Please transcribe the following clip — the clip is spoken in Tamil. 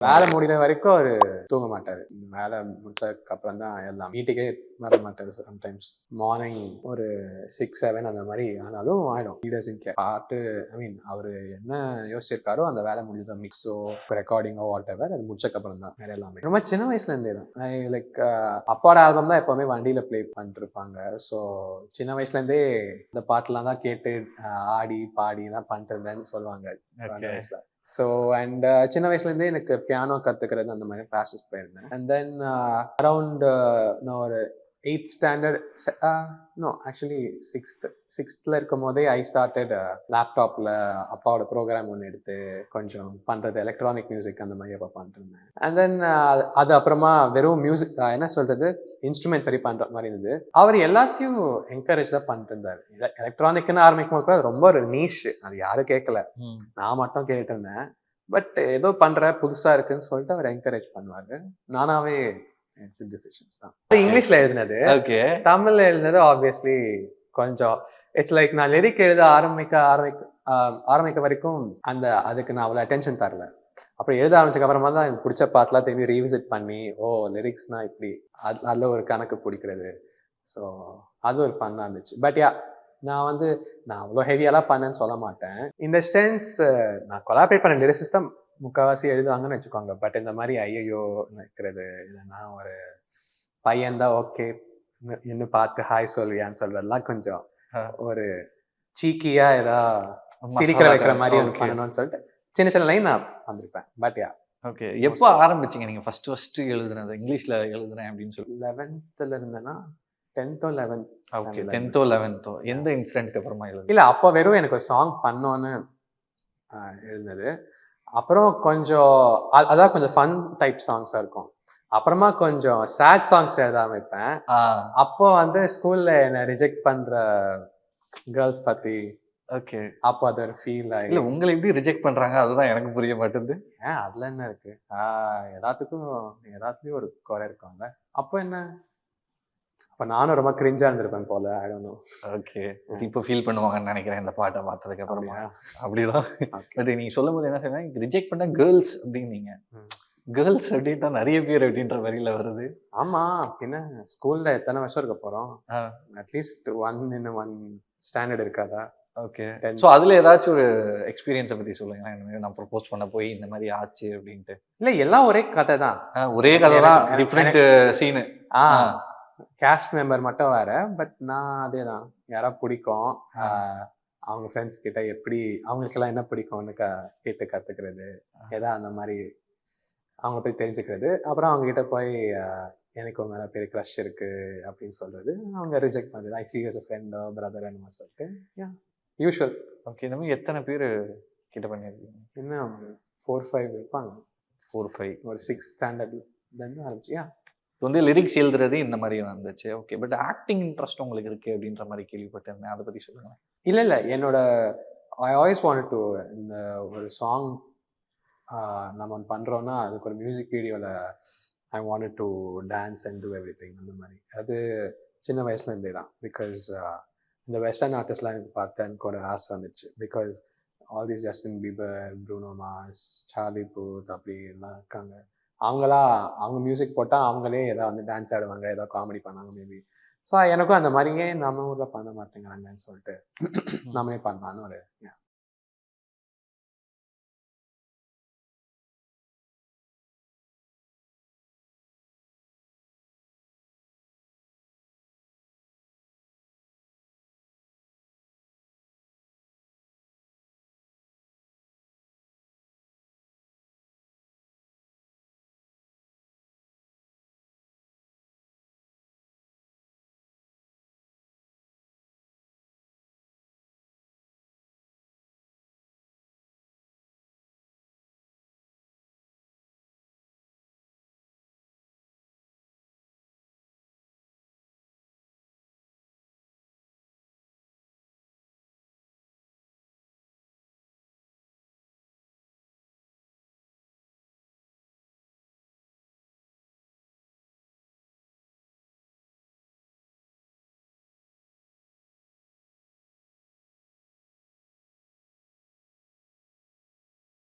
வேலை முடிகிற வரைக்கும் அவர் தூங்க மாட்டாரு. வேலை முடிச்சதுக்கு அப்புறம் தான் எல்லாம் வீட்டுக்கே வர மாட்டாரு சம்டைம்ஸ் மார்னிங் ஒரு சிக்ஸ் செவன் அந்த மாதிரி ஆனாலும் ஆயிடும். லீடர்ஸின் கே பாட்டு ஐ மீன் அவர் என்ன யோசிச்சிருக்காரோ அந்த வேலை முடிஞ்ச மிக்ஸோ ரெக்கார்டிங்கோ வாட் எவர் அது முடிச்சக்கப்புறம் தான். வேற எல்லாமே. ரொம்ப சின்ன வயசுல இருந்தே தான். லைக் அப்பாவோட ஆல்பம் தான் எப்பவுமே வண்டியில ப்ளே பண்ணிட்டு இருப்பாங்க ஸோ சின்ன வயசுல இருந்தே இந்த பாட்டுலாம் தான் கேட்டு ஆடி பாடி எல்லாம் பண்ணிட்டு இருந்தேன்னு சொல்லுவாங்க. வயசுல. ஸோ அண்ட் uh, சின்ன வயசுல இருந்தே எனக்கு பியானோ கற்றுக்கிறது அந்த மாதிரி கிளாஸஸ் போயிருந்தேன். அண்ட் தென் அரவுண்ட் நான் ஒரு eighth standard no actually sixth சிக்ஸ்த்தில் இருக்கும் போதே ஐ ஸ்டார்டட் லேப்டாப்பில் அப்பாவோட ப்ரோக்ராம் ஒன்று எடுத்து கொஞ்சம் பண்ணுறது எலக்ட்ரானிக் மியூசிக் அந்த மாதிரி அப்போ பண்ணிட்டு இருந்தேன் அண்ட் தென் அது அப்புறமா வெறும் மியூசிக் என்ன சொல்கிறது இன்ஸ்ட்ருமெண்ட்ஸ் சரி பண்ணுற மாதிரி இருந்தது. அவர் எல்லாத்தையும் என்கரேஜ் தான் பண்ணிட்டு இருந்தார் எலக்ட்ரானிக்னு ஆரம்பிக்கும் போது ரொம்ப ஒரு நீஷ் அது யாரும் கேட்கல. நான் மட்டும் கேட்டுட்டு இருந்தேன் பட் ஏதோ பண்ற புதுசா இருக்குன்னு சொல்லிட்டு அவர் என்கரேஜ் பண்ணுவாரு. நானாவே எடுத்த டிசிஷன்ஸ் தான். இங்கிலீஷ்ல எழுதினது. ஓகே தமிழ்ல எழுதினது ஆப்வியஸ்லி கொஞ்சம் இட்ஸ் லைக் நான் லிரிக் எழுத ஆரம்பிக்க ஆரம்பிக்க ஆரம்பிக்க வரைக்கும் அந்த அதுக்கு நான் அவ்வளோ அட்டென்ஷன் தரல. அப்புறம் எழுத ஆரம்பிச்சதுக்கு அப்புறமா தான் எனக்கு பிடிச்ச பாட்டெலாம் திரும்பி ரீவிசிட் பண்ணி ஓ லிரிக்ஸ்னா இப்படி அது அதில் ஒரு கணக்கு பிடிக்கிறது. ஸோ அது ஒரு ஃபன்னாக இருந்துச்சு. பட் யா நான் வந்து நான் அவ்வளோ ஹெவியெல்லாம் பண்ணேன்னு சொல்ல மாட்டேன். இந்த சென்ஸ் நான் கொலாபரேட் பண்ண லிரிக்ஸ் தான் முக்கால்வாசி எழுதுவாங்கன்னு வச்சுக்கோங்க. பட் இந்த மாதிரி ஐயையோ நிற்கிறது இல்லைன்னா ஒரு பையன் தான் ஓகே இன்னும் பார்த்து ஹாய் சொல்வியான்னு சொல்றதெல்லாம் கொஞ்சம். ஒரு சீக்கியா ஏதா சிரிக்கிற வைக்கிற மாதிரி Okay. பண்ணணும்னு சொல்லிட்டு சின்ன சின்ன லைன் நான் வந்திருப்பேன் பட் யா ஓகே எப்போ ஆரம்பிச்சீங்க நீங்க? ஃபர்ஸ்ட் ஃபர்ஸ்ட் எழுதுனது இங்கிலீஷ்ல எழுதுறேன் அப்படின்னு சொல்லி. லெவன்த்ல இருந்தேன்னா டென்த்தோ லெவன்த் ஓகே டென்த்தோ லெவன்த்தோ எந்த இன்சிடென்ட்க்கு அப்புறமா எழுது இல்ல அப்போ வெறும் எனக்கு ஒரு சாங் பண்ணோன்னு எழுந்தது அப்புறம் கொஞ்சம் அதான் கொஞ்சம் ஃபன் டைப் சாங்ஸா இருக்கும். அப்புறமா கொஞ்சம் சேட் சாங்ஸ் எழுத ஆரம்பிப்பேன். அப்போ வந்து ஸ்கூல்ல என்ன ரிஜெக்ட் பண்ற கேர்ள்ஸ் பத்தி ஓகே. அப்போ அது ஒரு ஃபீல் ஆகி இல்ல உங்களை எப்படி ரிஜெக்ட் பண்றாங்க? அதுதான் எனக்கு புரிய மாட்டேங்குது ஏன் அதுல என்ன இருக்கு? எல்லாத்துக்கும் எல்லாத்துலயும் ஒரு குறை இருக்கும்ல. அப்போ என்ன? அப்ப நானும் ரொம்ப கிரிஞ்சா இருந்திருப்பேன் போல நோ ஓகே இப்போ ஃபீல் பண்ணுவாங்கன்னு நினைக்கிறேன் இந்த பாட்டை பார்த்ததுக்கு அப்புறமா. அப்படிதான். பட் நீங்க சொல்லும் போது என்ன செய்வேன் ரிஜெக்ட் பண்ண கேர்ள்ஸ் அப்படின்னீங்க. கேர்ள்ஸ் அப்படின்ட்டா நிறைய பேர் அப்படின்ற வரியில வருது. ஆமா பின்ன ஸ்கூல்ல எத்தனை வருஷம் இருக்க போறோம். At least one in one standard இருக்காதா? ஓகே. ஸோ அதுல ஏதாச்சும் ஒரு எக்ஸ்பீரியன்ஸை பத்தி சொல்லுங்க இந்த மாதிரி நான் ப்ரப்போஸ் பண்ண போய் இந்த மாதிரி ஆச்சு அப்படின்ட்டு. இல்ல எல்லாம் ஒரே கதை தான். ஒரே கதை தான். டிஃப்ரெண்ட் சீனு ஆ. கேஸ்ட் மெம்பர் மட்டும் வேற பட் நான் அதே தான் யாரா பிடிக்கும் அவங்க ஃப்ரெண்ட்ஸ் கிட்ட எப்படி அவங்களுக்கெல்லாம் என்ன பிடிக்கும்னு க கேட்டு கத்துக்கிறது ஆ. ஏதா அந்த மாதிரி அவங்க போய் தெரிஞ்சுக்கிறது. அப்புறம் அவங்க கிட்ட போய் எனக்கு மேல பெரிய க்ரஷ் இருக்கு அப்படின்னு சொல்றது. அவங்க ரிஜெக்ட் பண்றது ஐ சி எஸ் ஃப்ரெண்டோ பிரதர் என்னமா சொல்லிட்டு யூஷுவல் ஓகே இந்த மாதிரி எத்தனை பேர் கிட்ட பண்ணியிருக்கீங்க என்ன ஃபோர் ஃபைவ் இருப்பாங்க. ஃபோர் ஃபைவ் ஒரு சிக்ஸ் ஸ்டாண்டர்ட்லேருந்து ஆரம்பிச்சு இது வந்து லிரிக்ஸ் எழுதுறது இந்த மாதிரி வந்துச்சு ஓகே பட் ஆக்டிங் இன்ட்ரெஸ்ட் உங்களுக்கு இருக்கு அப்படின்ற மாதிரி கேள்விப்பட்டிருந்தேன். அதை பற்றி சொல்லுங்க இல்லை இல்லை. என்னோட ஐ ஆல்வேஸ் வாண்ட் டு இந்த ஒரு சாங் நம்ம ஒன்று பண்ணுறோன்னா அதுக்கு ஒரு மியூசிக் வீடியோவில் I want to dance and do everything அந்த மாதிரி. அது சின்ன வயசுலேருந்தே தான். பிகாஸ் இந்த வெஸ்டர்ன் ஆர்டிஸ்ட்லாம் எனக்கு பார்த்து எனக்கு ஒரு ஆசை வந்துச்சு. Because all these Justin Bieber Bruno Mars Charlie Puth அப்படி எல்லாம் இருக்காங்க. அவங்களா அவங்க மியூசிக் போட்டால் அவங்களே ஏதாவது வந்து டான்ஸ் ஆடுவாங்க ஏதாவது காமெடி பண்ணாங்க மேபி ஸோ எனக்கும் அந்த மாதிரியே நம்ம ஊரில் பண்ண மாட்டேங்கிறாங்கன்னு சொல்லிட்டு நம்மளே பண்ணலான்னு ஒரு